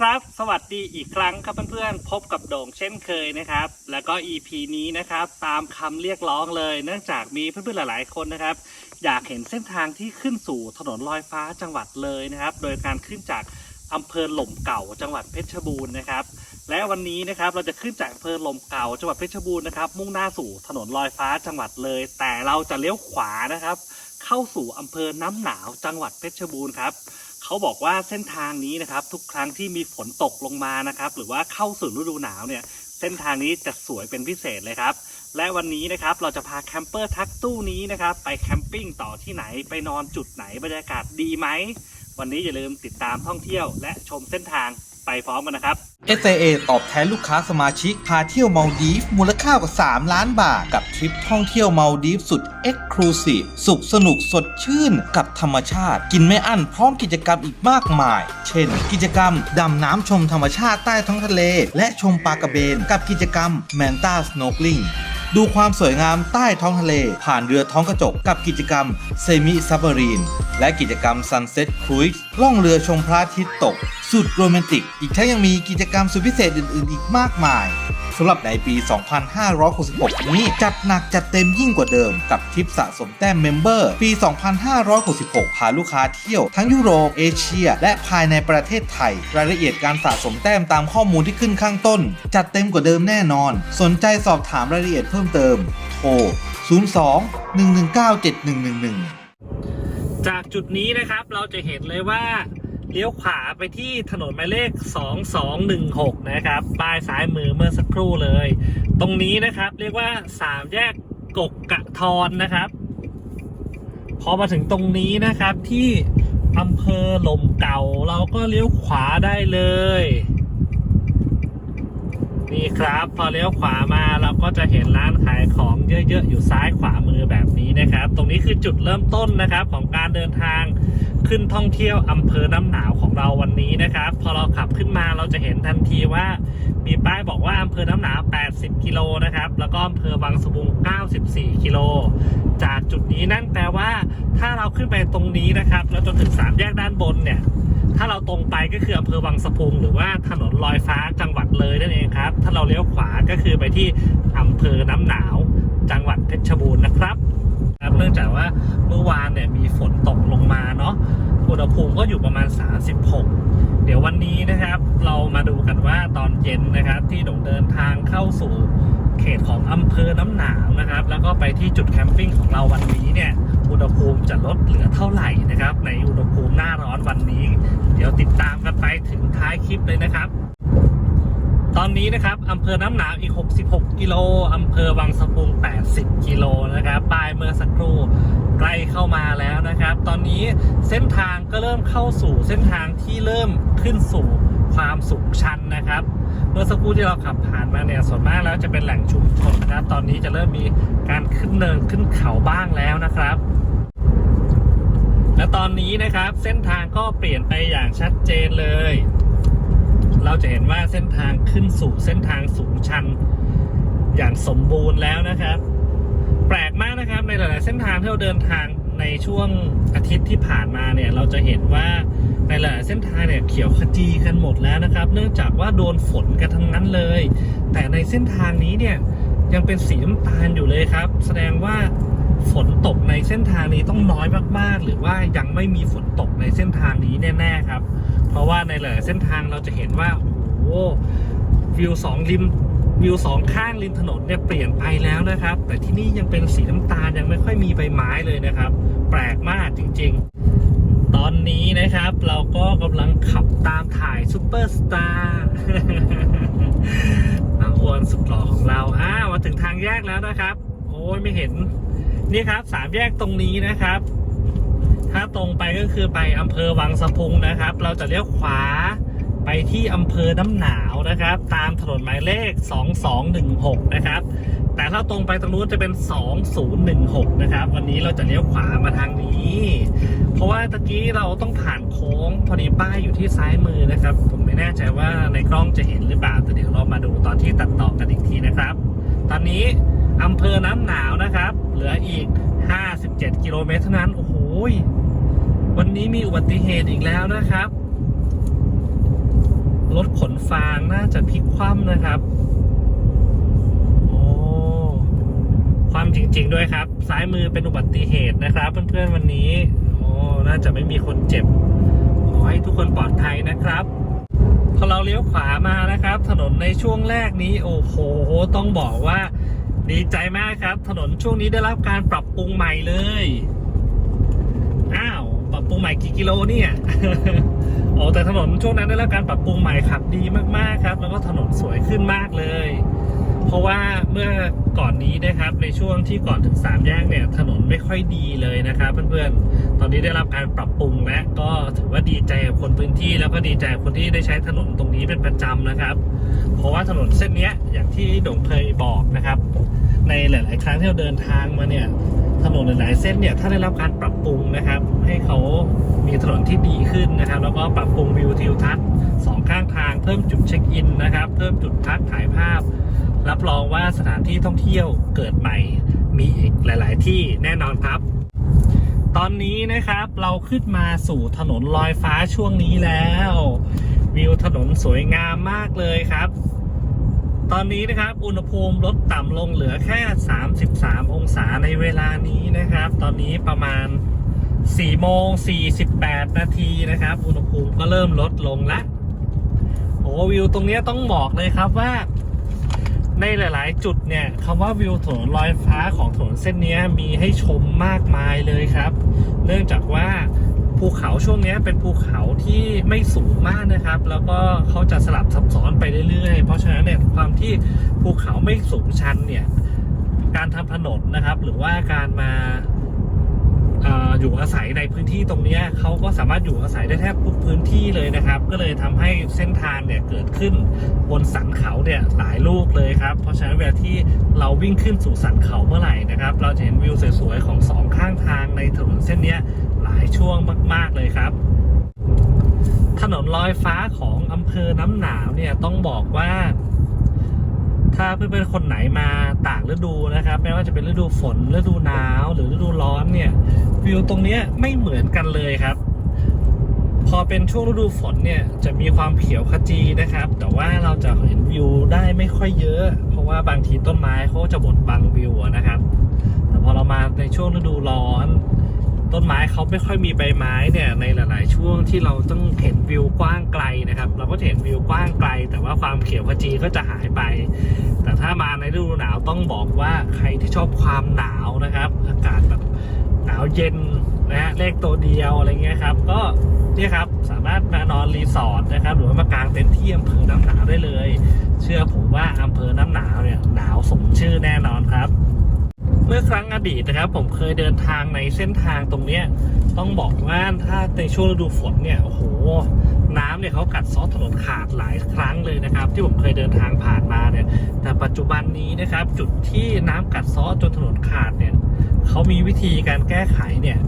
สวัสดีครับ สวัสดีอีกครั้งครับเพื่อนๆ พบกับโด่งเช่นเคยนะครับ แล้วก็ EP นี้นะครับ ตามคำเรียกร้องเลย เนื่องจากมีเพื่อนๆหลายๆคนนะครับ อยากเห็นเส้นทางที่ขึ้นสู่ถนนลอยฟ้าจังหวัดเลยนะครับ โดยการขึ้นจากอำเภอหล่มเก่าจังหวัดเพชรบูรณ์นะครับ และวันนี้นะครับเราจะขึ้นจากอำเภอหล่มเก่าจังหวัดเพชรบูรณ์นะครับ มุ่งหน้าสู่ถนนลอยฟ้าจังหวัดเลย แต่เราจะเลี้ยวขวานะครับ เข้าสู่อำเภอน้ำหนาวจังหวัดเพชรบูรณ์ครับ เขาบอกว่าเส้นทางนี้นะครับ ทุกครั้งที่มีฝนตกลงมานะครับ หรือว่าเข้าสู่ฤดูหนาวเนี่ยเส้นทางนี้จะสวยเป็นพิเศษเลยครับ และวันนี้นะครับเราจะพาแคมเปอร์ทักตู้นี้นะครับ ไปแคมปิ้งต่อที่ไหนไปนอนจุดไหนบรรยากาศดีไหม วันนี้อย่าลืมติดตามท่องเที่ยวและชมเส้นทาง ไปพร้อมกันนะครับ SAA ตอบแทนลูกค้าสมาชิก พาเที่ยวมาดีฟมูลค่ากว่า 3 ล้านบาท กับทริปท่องเที่ยวมาดีฟสุด Exclusive สุขสนุกสดชื่นกับธรรมชาติ กินไม่อั้นพร้อมกิจกรรมอีกมากมาย เช่น กิจกรรมดำน้ำชมธรรมชาติใต้ท้องทะเล และชมปลากระเบน กับกิจกรรม Manta Snorkeling ดูความสวยงามใต้ท้องทะเล ผ่านเรือท้องกระจกกับกิจกรรมเซมิซับ m รีน และกิจกรรม Sunset Cruise ล่องเรือชมพระอาทิตย์ตก สุดโรแมนติก อีกทั้งยังมีกิจกรรมสุดพิเศษอื่น ๆ อีกมากมายสำหรับในปี 2566 นี้จัดหนักจัดเต็มยิ่งกว่าเดิม กับทริปสะสมแต้มเมมเบอร์ ปี 2566 พาลูกค้าเที่ยวทั้งยุโรป เอเชีย และภายในประเทศไทย รายละเอียดการสะสมแต้มตามข้อมูลที่ขึ้นข้างต้น จัดเต็มกว่าเดิมแน่นอน สนใจสอบถามรายละเอียดเพิ่มเติม โทร 02 119 7111 จากจุดนี้นะครับเราจะเห็นเลยว่า เลี้ยวขวาไปที่ถนนหมายเลข 2216 นะครับปลายซ้ายมือเมื่อสักครู่เลย ตรงนี้นะครับเรียกว่าสามแยกกกกะทอนนะครับ พอมาถึงตรงนี้นะครับที่อำเภอลมเก่าเราก็เลี้ยวขวาได้เลย นี่ครับ พอเลี้ยวขวามาเราก็จะเห็นร้านขายของเยอะๆ อยู่ซ้ายขวามือแคือจุดเริ่มต้นนะครับ ของการเดินทางขึ้นท่องเที่ยวอำเภอน้ำหนาวของเราวันนี้นะครับ พอเราขับขึ้นมาเราจะเห็นทันทีว่า มีป้ายบอกว่าอำเภอน้ำหนาว 80 กิโลนะครับ แล้วก็อำเภอบางสะพุง 94 กิโล จากจุดนี้นั่นแปลว่า ถ้าเราขึ้นไปตรงนี้นะครับ แล้วจนถึงสามแยกด้านบนเนี่ยถ้าเราตรงไปก็คืออำเภอวังสะพุงหรือว่าถนนลอยฟ้าจังหวัดเลยนั่นเองครับ ถ้าเราเลี้ยวขวาก็คือไปที่อำเภอน้ำหนาว จังหวัดเพชรบูรณ์นะครับ ครับเนื่องจากว่าเมื่อวานเนี่ยมีฝนตกลงมาเนาะอุณหภูมิก็อยู่ประมาณ 36 เดี๋ยววันนี้นะครับ เรามาดูกันว่าตอนเย็นนะครับ ที่ดงเดินทางเข้าสู่เขตของอำเภอน้ำหนาวนะครับ แล้วก็ไปที่จุดแคมปิ้งของเราวันนี้เนี่ยอุณหภูมิจะลดเหลือเท่าไหร่นะครับ ในอุณหภูมิหน้าร้อนวันนี้ เดี๋ยวติดตามกันไปถึงท้ายคลิปเลยนะครับ ตอนนี้นะครับอำเภอน้ำหนาวอีก 66 กิโลอำเภอวังสะพุง 80 กิโลนะครับป้ายเมื่อสักครู่ใกล้เข้ามาแล้วนะครับ ตอนนี้เส้นทางก็เริ่มเข้าสู่เส้นทางที่เริ่มขึ้นสู่ความสูงชันนะครับ เมื่อสักครู่ที่เราขับผ่านมาเนี่ยส่วนมากแล้วจะเป็นแหล่งชุมชนนะครับ ตอนนี้จะเริ่มมีการขึ้นเนินขึ้นเขาบ้างแล้วนะครับ และตอนนี้นะครับเส้นทางก็เปลี่ยนไปอย่างชัดเจนเลย เราจะเห็นว่าเส้นทางขึ้นสู่เส้นทางสูงชัน อย่างสมบูรณ์แล้วนะครับ แปลกมากนะครับในหลาย ๆ เส้นทางที่เราเดินทางในช่วงอาทิตย์ที่ผ่านมาเนี่ยเราจะเห็นว่าในหลายๆเส้นทางเนี่ยเขียวขจีกันหมดแล้วนะครับ เนื่องจากว่าโดนฝนกันทั้งนั้นเลย แต่ในเส้นทางนี้เนี่ยยังเป็นสีน้ำตาลอยู่เลยครับ แสดงว่าฝนตกในเส้นทางนี้ต้องน้อยมากๆ หรือว่ายังไม่มีฝนตกในเส้นทางนี้แน่ ๆ ครับ เพราะว่าในหลายเส้นทางเราจะเห็นว่าโอ้วิวสองริมวิวสองข้างริมถนนเนี่ยเปลี่ยนไปแล้วนะครับ แต่ที่นี่ยังเป็นสีน้ำตาลยังไม่ค่อยมีใบไม้เลยนะครับ แปลกมากจริง ๆ ตอนนี้นะครับเราก็กำลังขับตามถ่ายซูเปอร์สตาร์นางอ้วนสุดหล่อของเราอ่ามาถึงทางแยกแล้วนะครับ โอ้ยไม่เห็นนี่ครับสามแยกตรงนี้นะครับ ถ้าตรงไปก็คือไปอำเภอวังสะพุงนะครับ เราจะเลี้ยวขวาไปที่อำเภอน้ำหนาวนะครับ ตามถนนหมายเลข 2216 นะครับ แต่ถ้าตรงไปตรงนู้นจะเป็น 2016 นะครับ วันนี้เราจะเลี้ยวขวามาทางนี้ เพราะว่าตะกี้เราต้องผ่านโค้งพอดีป้ายอยู่ที่ซ้ายมือนะครับ ผมไม่แน่ใจว่าในกล้องจะเห็นหรือเปล่าแต่เดี๋ยวเรามาดูตอนที่ตัดต่อกันอีกทีนะครับ ตอนนี้อำเภอน้ำหนาวนะครับ เหลืออีก 57 กิโลเมตรเท่านั้น โอ้โห วันนี้มีอุบัติเหตุอีกแล้วนะครับ รถขนฟางน่าจะพลิกคว่ำนะครับ โอ้ความจริง ๆ ด้วยครับ ซ้ายมือเป็นอุบัติเหตุนะครับ เพื่อนๆวันนี้ โอ้ น่าจะไม่มีคนเจ็บ ขอให้ทุกคนปลอดภัยนะครับพอเราเลี้ยวขวามานะครับ ถนนในช่วงแรกนี้ โอ้โห ต้องบอกว่า ดีใจมากครับ ถนนช่วงนี้ได้รับการปรับปรุงใหม่เลย อ้าว ปรับปรุงใหม่กี่กิโลเนี่ยโอ้แต่ถนนช่วงนั้นได้รับการปรับปรุงใหม่ขับดีมากๆครับ แล้วก็ถนนสวยขึ้นมากเลย เพราะว่าเมื่อก่อนนี้นะครับในช่วงที่ก่อนถึงสามแยกเนี่ย ถนนไม่ค่อยดีเลยนะครับเพื่อนๆตอนนี้ได้รับการปรับปรุงและก็ถือว่าดีใจกับคนพื้นที่ แล้วก็ดีใจกับคนที่ได้ใช้ถนนตรงนี้เป็นประจำนะครับ เพราะว่าถนนเส้นนี้อย่างที่ดงเคยบอกนะครับ ในหลาย ๆ ครั้งที่เราเดินทางมาเนี่ย ถนนหลายๆเส้นเนี่ยถ้าได้รับการปรับปรุงนะครับ ให้เขามีถนนที่ดีขึ้นนะครับ แล้วก็ปรับปรุงวิวทิวทัศน์สองข้างทางเพิ่มจุดเช็คอินนะครับ เพิ่มจุดพักถ่ายภาพ รับรองว่าสถานที่ท่องเที่ยวเกิดใหม่ มีอีกหลาย ๆ ที่แน่นอนครับ ตอนนี้นะครับเราขึ้นมาสู่ถนนลอยฟ้าช่วงนี้แล้ว วิวถนนสวยงามมากเลยครับ ตอนนี้นะครับ อุณหภูมิลดต่ำลงเหลือแค่ 33 องศาในเวลานี้นะครับ ตอนนี้ประมาณ4โมง48 นาทีนะครับ อุณหภูมิก็เริ่มลดลงละโอ้วิวตรงนี้ต้องบอกเลยครับว่า ในหลาย ๆ จุดเนี่ยคำว่าวิวถนนลอยฟ้าของถนนเส้นนี้มีให้ชมมากมายเลยครับ เนื่องจากว่า ภูเขาช่วงนี้เป็นภูเขาที่ไม่สูงมากนะครับ แล้วก็เขาจะสลับซับซ้อนไปเรื่อยๆ เพราะฉะนั้นเนี่ยความที่ภูเขาไม่สูงชันเนี่ยการทำถนนนะครับ หรือว่าการมาอยู่อาศัยในพื้นที่ตรงนี้เขาก็สามารถอยู่อาศัยได้แทบทุกพื้นที่เลยนะครับ ก็เลยทำให้เส้นทางเนี่ยเกิดขึ้นบนสันเขาเนี่ยหลายลูกเลยครับ เพราะฉะนั้นเวลาที่เราวิ่งขึ้นสู่สันเขาเมื่อไหร่นะครับ เราจะเห็นวิวสวยๆของสองข้างทางในถนนเส้นนี้ายช่วงมาก ๆ เลยครับ ถนนลอยฟ้าของอำเภอน้ำหนาวเนี่ยต้องบอกว่า ถ้าเพื่อนๆคนไหนมาต่างฤดูนะครับ ไม่ว่าจะเป็นฤดูฝนฤดูหนาว หรือฤดูร้อนเนี่ย วิวตรงนี้ไม่เหมือนกันเลยครับ พอเป็นช่วงฤดูฝนเนี่ยจะมีความเขียวขจีนะครับ แต่ว่าเราจะเห็นวิวได้ไม่ค่อยเยอะ เพราะว่าบางทีต้นไม้เขาจะบดบังวิวนะครับแต่พอเรามาในช่วงฤดูร้อน ต้นไม้เขาไม่ค่อยมีใบไม้เนี่ยในหลาย ๆ ช่วงที่เราต้องเห็นวิวกว้างไกลนะครับ เราก็เห็นวิวกว้างไกล แต่ว่าความเขียวขจีก็จะหายไป แต่ถ้ามาในฤดูหนาวต้องบอกว่าใครที่ชอบความหนาวนะครับ อากาศแบบหนาวเย็นนะฮะเลขตัวเดียวอะไรเงี้ยครับ ก็เนี่ยครับสามารถมานอนรีสอร์ทนะครับ หรือว่ามากางเต็นท์ที่อำเภอน้ำหนาวได้เลย เชื่อผมว่าอำเภอน้ำหนาวเนี่ยหนาวสมชื่อแน่นอนครับ เมื่อครั้งอดีตนะครับ ผมเคยเดินทางในเส้นทางตรงเนี้ยต้องบอกว่าถ้าในช่วงฤดูฝนเนี่ยโอ้โหน้ำเนี่ยเขากัดซอถนนขาดหลายครั้งเลยนะครับ ที่ผมเคยเดินทางผ่านมาเนี่ย แต่ปัจจุบันนี้นะครับ จุดที่น้ำกัดซอจนถนนขาดเนี่ยเขามีวิธีการแก้ไขเนี่ย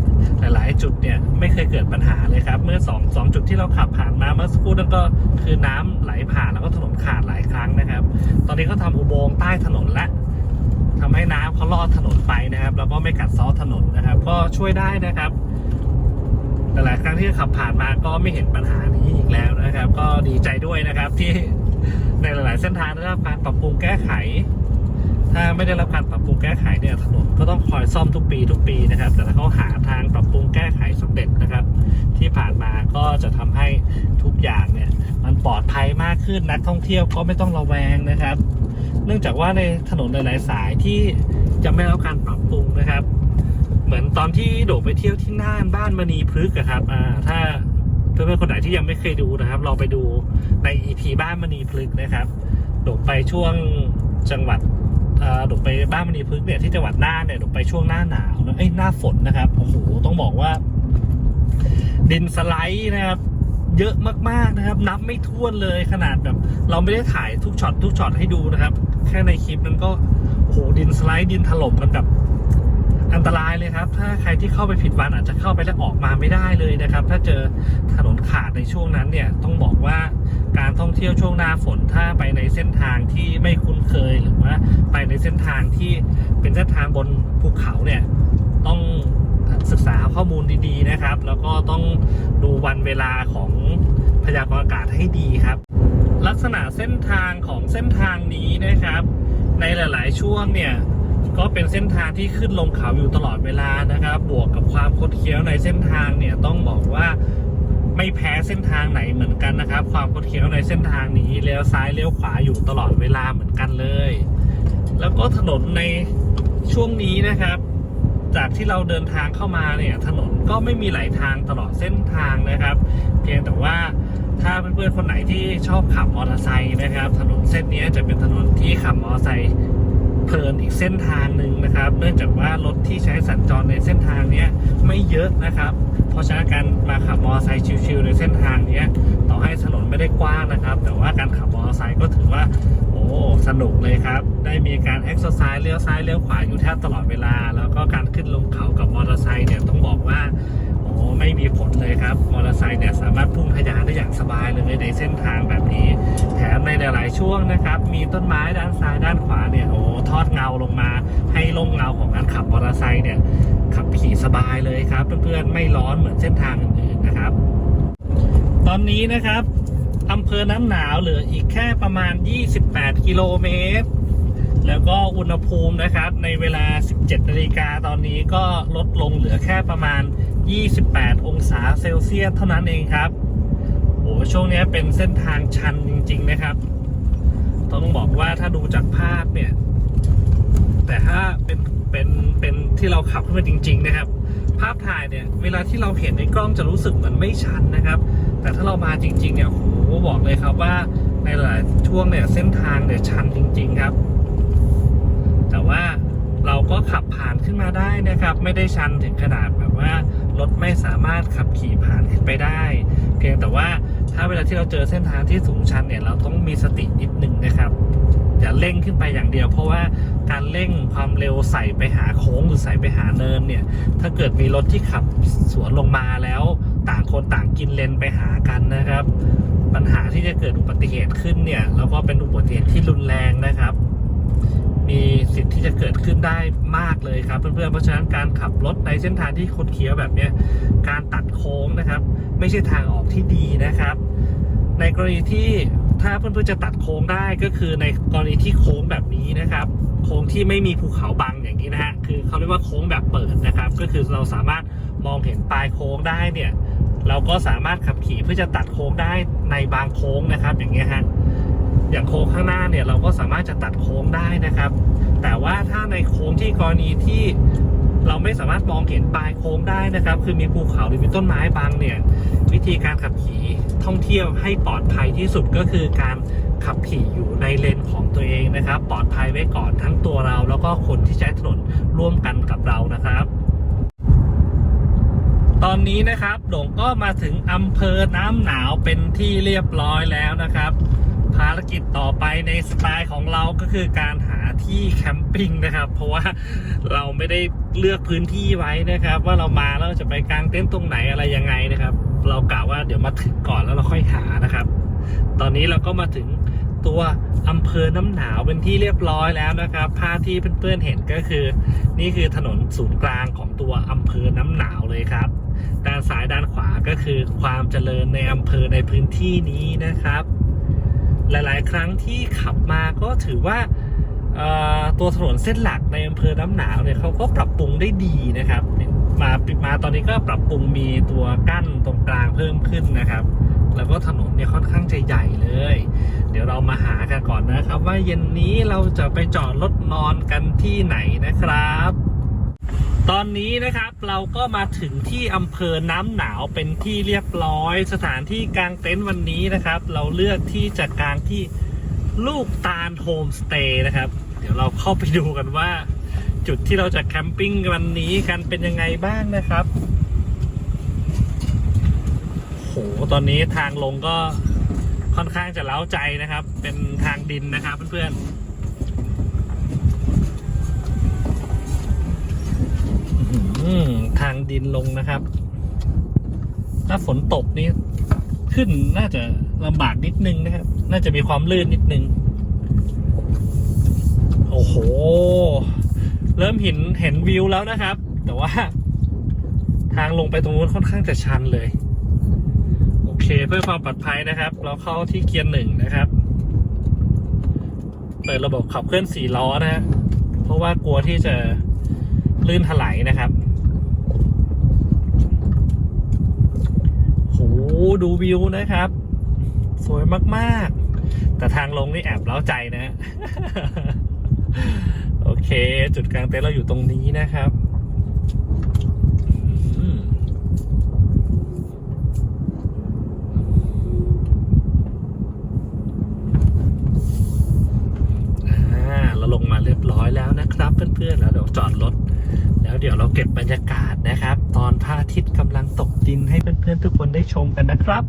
หลายๆ จุดเนี่ยไม่เคยเกิดปัญหาเลยครับ เมื่อสองสองจุดที่เราขับผ่านมาเมื่อสักครู่นั่นก็คือน้ำไหลผ่านแล้วก็ถนนขาดหลายครั้งนะครับ ตอนนี้เขาทำอุโมงค์ใต้ถนนและ ทำให้น้ำเขาลอดถนนไปนะครับ แล้วก็ไม่กัดซ้อถนนนะครับ ก็ช่วยได้นะครับ แต่หลายครั้งที่ขับผ่านมาก็ไม่เห็นปัญหานี้อีกแล้วนะครับ ก็ดีใจด้วยนะครับที่ในหลาย ๆ เส้นทางได้รับการปรับปรุงแก้ไข ถ้าไม่ได้รับการปรับปรุงแก้ไขเนี่ยถนนก็ต้องคอยซ่อมทุกปีทุกปีนะครับ แต่ถ้าเขาหาทางปรับปรุงแก้ไขสำเร็จนะครับ ที่ผ่านมาก็จะทำให้ทุกอย่างเนี่ย มันปลอดภัยมากขึ้นนักท่องเที่ยวก็ไม่ต้องระแวงนะครับ เนื่องจากว่าในถนนหลายๆสายที่จะไม่รับการปรับปรุงนะครับ เหมือนตอนที่โดดไปเที่ยวที่น่านบ้านมณีพฤกษ์อะครับอ่าถ้าเพื่อนๆคนไหนที่ยังไม่เคยดูนะครับเราไปดูใน EP บ้านมณีพฤกษ์นะครับ โดดไปช่วงจังหวัดโดดไปบ้านมณีพฤกษ์เนี่ยที่จังหวัดน่านเนี่ยโดดไปช่วงหน้าหนาวนะเอ้ยหน้าฝนนะครับโอ้โหต้องบอกว่า ดินสไลด์นะครับ เยอะมากๆนะครับ นับไม่ถ้วนเลยขนาดแบบ เราไม่ได้ถ่ายทุกช็อตทุกช็อตให้ดูนะครับ แค่ในคลิปนั้นก็โหดินสไลด์ดินถล่มกันแบบอันตรายเลยครับ ถ้าใครที่เข้าไปผิดวันอาจจะเข้าไปแล้วออกมาไม่ได้เลยนะครับ ถ้าเจอถนนขาดในช่วงนั้นเนี่ยต้องบอกว่าการท่องเที่ยวช่วงหน้าฝนถ้าไปในเส้นทางที่ไม่คุ้นเคยหรือว่าไปในเส้นทางที่เป็นเส้นทางบนภูเขาเนี่ยต้อง ศึกษาข้อมูลดีๆนะครับ แล้วก็ต้องดูวันเวลาของพยากรณ์อากาศให้ดีครับ ลักษณะเส้นทางของเส้นทางนี้นะครับ ในหลาย ๆ ช่วงเนี่ยก็เป็นเส้นทางที่ขึ้นลงเขาอยู่ตลอดเวลานะครับ บวกกับความคดเคี้ยวในเส้นทางเนี่ยต้องบอกว่าไม่แพ้เส้นทางไหนเหมือนกันนะครับ ความคดเคี้ยวในเส้นทางนี้เลี้ยวซ้ายเลี้ยวขวาอยู่ตลอดเวลาเหมือนกันเลย แล้วก็ถนนในช่วงนี้นะครับ จากที่เราเดินทางเข้ามาเนี่ยถนนก็ไม่มีไหลทางตลอดเส้นทางนะครับ เพียงแต่ว่าถ้าเพื่อนๆคนไหนที่ชอบขับมอเตอร์ไซค์นะครับ ถนนเส้นนี้จะเป็นถนนที่ขับมอเตอร์ไซค์เพลินอีกเส้นทางหนึ่งนะครับ เนื่องจากว่ารถที่ใช้สัญจรในเส้นทางนี้ไม่เยอะนะครับ เพราะฉะนั้นการมาขับมอเตอร์ไซค์ชิวๆในเส้นทางนี้ต่อให้ถนนไม่ได้กว้างนะครับ แต่ว่าการขับมอเตอร์ไซค์ก็ถือว่า สนุกเลยครับ ได้มีการเอ็กซ์ไซส์เลี้ยวซ้ายเลี้ยวขวาอยู่แทบตลอดเวลา แล้วก็การขึ้นลงเขากับมอเตอร์ไซค์เนี่ยต้องบอกว่าโอ้ไม่มีผลเลยครับ มอเตอร์ไซค์เนี่ยสามารถพุ่งทะยานได้อย่างสบายเลยในเส้นทางแบบนี้ แถมในหลาย ๆ ช่วงนะครับ มีต้นไม้ด้านซ้ายด้านขวาเนี่ยโอ้ทอดเงาลงมา ให้ลมเงาของการขับมอเตอร์ไซค์เนี่ยขับขี่สบายเลยครับ เพื่อน ๆ ไม่ร้อนเหมือนเส้นทางอื่น ๆ นะครับ ตอนนี้นะครับ อำเภอน้ำหนาวเหลืออีกแค่ประมาณ 28 กิโลเมตร แล้วก็อุณหภูมินะครับ ในเวลา 17 นาฬิกาตอนนี้ก็ลดลงเหลือแค่ประมาณ 28 องศาเซลเซียสเท่านั้นเองครับโอ้ช่วงนี้เป็นเส้นทางชันจริง ๆ นะครับ ต้องบอกว่าถ้าดูจากภาพเนี่ย แต่ถ้าเป็นเป็นเป็นที่เราขับขึ้นมาจริง ๆ นะครับ ภาพถ่ายเนี่ย เวลาที่เราเห็นในกล้องจะรู้สึกเหมือนไม่ชันนะครับ แต่ถ้าเรามาจริงๆเนี่ยโหบอกเลยครับว่าในหลายช่วงเนี่ยเส้นทางเนี่ยชันจริง ๆครับ แต่ว่าเราก็ขับผ่านขึ้นมาได้นะครับ ไม่ได้ชันถึงขนาดแบบว่ารถไม่สามารถขับขี่ผ่านขึ้นไปได้ เพียงแต่ว่าถ้าเวลาที่เราเจอเส้นทางที่สูงชันเนี่ยเราต้องมีสตินิดนึงนะครับอย่าเร่งขึ้นไปอย่างเดียว เพราะว่าการเร่งความเร็วใส่ไปหาโค้งหรือใส่ไปหาเนินเนี่ย ถ้าเกิดมีรถที่ขับสวนลงมาแล้ว ต่างคนต่างกินเลนไปหากันนะครับ ปัญหาที่จะเกิดอุบัติเหตุขึ้นเนี่ยแล้วก็เป็นอุบัติเหตุที่รุนแรงนะครับ มีสิทธิ์ที่จะเกิดขึ้นได้มากเลยครับ เพื่อนๆเพราะฉะนั้นการขับรถในเส้นทางที่คดเคี้ยวแบบเนี้ยการตัดโค้งนะครับ ไม่ใช่ทางออกที่ดีนะครับ ในกรณีที่ถ้าเพื่อนๆจะตัดโค้งได้ก็คือในกรณีที่โค้งแบบนี้นะครับ โค้งที่ไม่มีภูเขาบังอย่างนี้นะฮะคือเขาเรียกว่าโค้งแบบเปิดนะครับ ก็คือเราสามารถมองเห็นปลายโค้งได้เนี่ย เราก็สามารถขับขี่เพื่อจะตัดโค้งได้ในบางโค้งนะครับ อย่างเงี้ยฮะอย่างโค้งข้างหน้าเนี่ยเราก็สามารถจะตัดโค้งได้นะครับ แต่ว่าถ้าในโค้งที่กรณีที่เราไม่สามารถมองเห็นปลายโค้งได้นะครับ คือมีภูเขาหรือมีต้นไม้บังเนี่ย วิธีการขับขี่ท่องเที่ยวให้ปลอดภัยที่สุดก็คือการขับขี่อยู่ในเลนของตัวเองนะครับ ปลอดภัยไว้ก่อนทั้งตัวเรา แล้วก็คนที่ใช้ถนนร่วมกันกับเรานะครับ ตอนนี้นะครับโด่งก็มาถึงอำเภอน้ำหนาวเป็นที่เรียบร้อยแล้วนะครับ ภารกิจต่อไปในสไตล์ของเราก็คือการหาที่แคมปิ้งนะครับ เพราะว่าเราไม่ได้เลือกพื้นที่ไว้นะครับ ว่าเรามาแล้วจะไปกางเต็นท์ตรงไหนอะไรยังไงนะครับ เรากะว่าเดี๋ยวมาถึงก่อนแล้วเราค่อยหานะครับ ตอนนี้เราก็มาถึง ตัวอำเภอน้ำหนาวเป็นที่เรียบร้อยแล้วนะครับ ภาพที่เพื่อนๆเห็นก็คือ นี่คือถนนศูนย์กลางของตัวอำเภอน้ำหนาวเลยครับ ด้านซ้ายด้านขวาก็คือความเจริญในอำเภอในพื้นที่นี้นะครับ หลายๆ ครั้งที่ขับมาก็ถือว่าตัวถนนเส้นหลักในอำเภอน้ำหนาวเนี่ยเขาก็ปรับปรุงได้ดีนะครับมามาตอนนี้ก็ปรับปรุงมีตัวกั้นตรงกลางเพิ่มขึ้นนะครับ แล้วก็ถนนเนี่ยค่อนข้างจะใหญ่เลย เดี๋ยวเรามาหากันก่อนนะครับ ว่าเย็นนี้เราจะไปจอดรถนอนกันที่ไหนนะครับ ตอนนี้นะครับเราก็มาถึงที่อำเภอน้ำหนาวเป็นที่เรียบร้อย สถานที่กางเต็นท์วันนี้นะครับ เราเลือกที่จะกางที่ลูกตาลโฮมสเตย์นะครับ เดี๋ยวเราเข้าไปดูกันว่า จุดที่เราจะแคมปิ้งวันนี้กันเป็นยังไงบ้างนะครับโหตอนนี้ทางลงก็ ค่อนข้างจะเล้าใจนะครับ เป็นทางดินนะครับเพื่อนๆทางดินลงนะครับ ถ้าฝนตกนี่ขึ้นน่าจะลำบากนิดนึงนะครับ น่าจะมีความลื่นนิดนึง โอ้โห เริ่มเห็นเห็นวิวแล้วนะครับ แต่ว่า ทางลงไปตรงนู้นค่อนข้างจะชันเลย เคเพื่อความปลอดภัยนะครับ เราเข้าที่เกียร์หนึ่งนะครับ เปิดระบบขับเคลื่อนสี่ล้อนะฮะเพราะว่ากลัวที่จะลื่นถลายนะครับโหดูวิวนะครับ สวยมากๆ แต่ทางลงนี่แอบเล้าใจนะ โอเค จุดกลางเต็นท์เราอยู่ตรงนี้นะครับอืม อ่าเราลงมาเรียบร้อยแล้วนะครับ เพื่อนๆแล้วเดี๋ยวจอดรถแล้วเดี๋ยวเราเก็บบรรยากาศนะครับ ตอนพระอาทิตย์กำลังตกดินให้เพื่อนๆทุกคนได้ชมกันนะครับ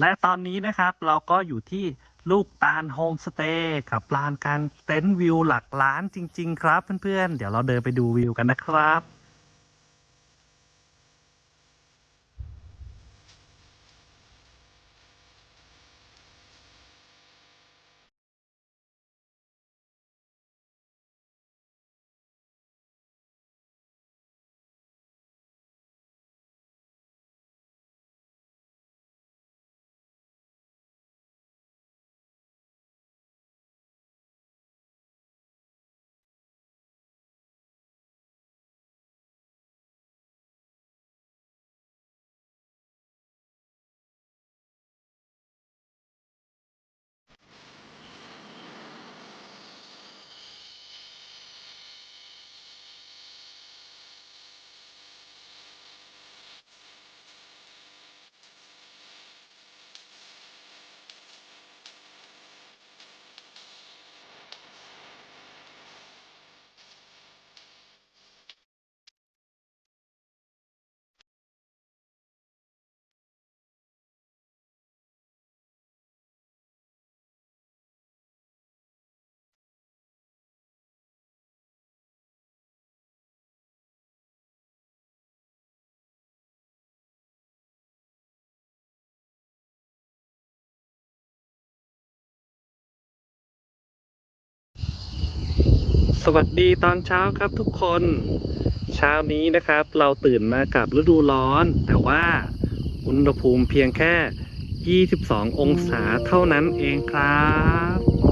และตอนนี้นะครับเราก็อยู่ที่ลูกตาลโฮมสเตย์กับลานการเต็นท์วิวหลักล้านจริง ๆ ครับเพื่อนๆ เดี๋ยวเราเดินไปดูวิวกันนะครับ สวัสดีตอนเช้าครับทุกคน เช้านี้นะครับ เราตื่นมากับฤดูร้อน แต่ว่าอุณหภูมิเพียงแค่ 22 องศาเท่านั้นเองครับ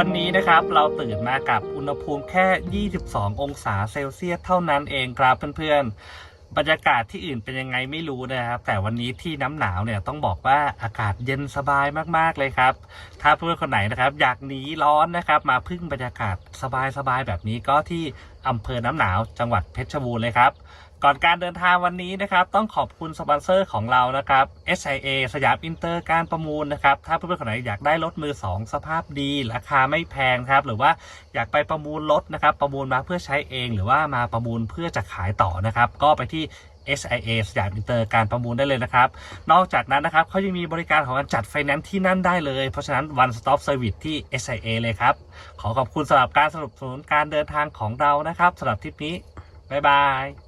วันนี้นะครับเราตื่นมากับอุณหภูมิแค่ 22 องศาเซลเซียสเท่านั้นเองครับเพื่อนๆ บรรยากาศที่อื่นเป็นยังไงไม่รู้นะครับ แต่วันนี้ที่น้ำหนาวเนี่ยต้องบอกว่าอากาศเย็นสบายมากๆเลยครับ ถ้าเพื่อนคนไหนนะครับ อยากหนีร้อนนะครับมาพึ่งบรรยากาศสบายๆแบบนี้ก็ที่อำเภอน้ำหนาวจังหวัดเพชรบูรณ์เลยครับ ก่อนการเดินทางวันนี้นะครับ ต้องขอบคุณสปอนเซอร์ของเรานะครับ SIA สยามอินเตอร์การประมูลนะครับ ถ้าเพื่อนๆคนไหนอยากได้รถมือ 2 สภาพดี ราคาไม่แพงครับ หรือว่าอยากไปประมูลรถนะครับ ประมูลมาเพื่อใช้เอง หรือว่ามาประมูลเพื่อจะขายต่อนะครับ ก็ไปที่ SIA สยามอินเตอร์การประมูลได้เลยนะครับ นอกจากนั้นนะครับเขายังมีบริการของการจัดไฟแนนซ์ที่นั่นได้เลย เพราะฉะนั้น one stop service ที่ SIA เลยครับ ขอขอบคุณสำหรับการสนับสนุนการเดินทางของเรานะครับสำหรับทริปนี้บ๊ายบาย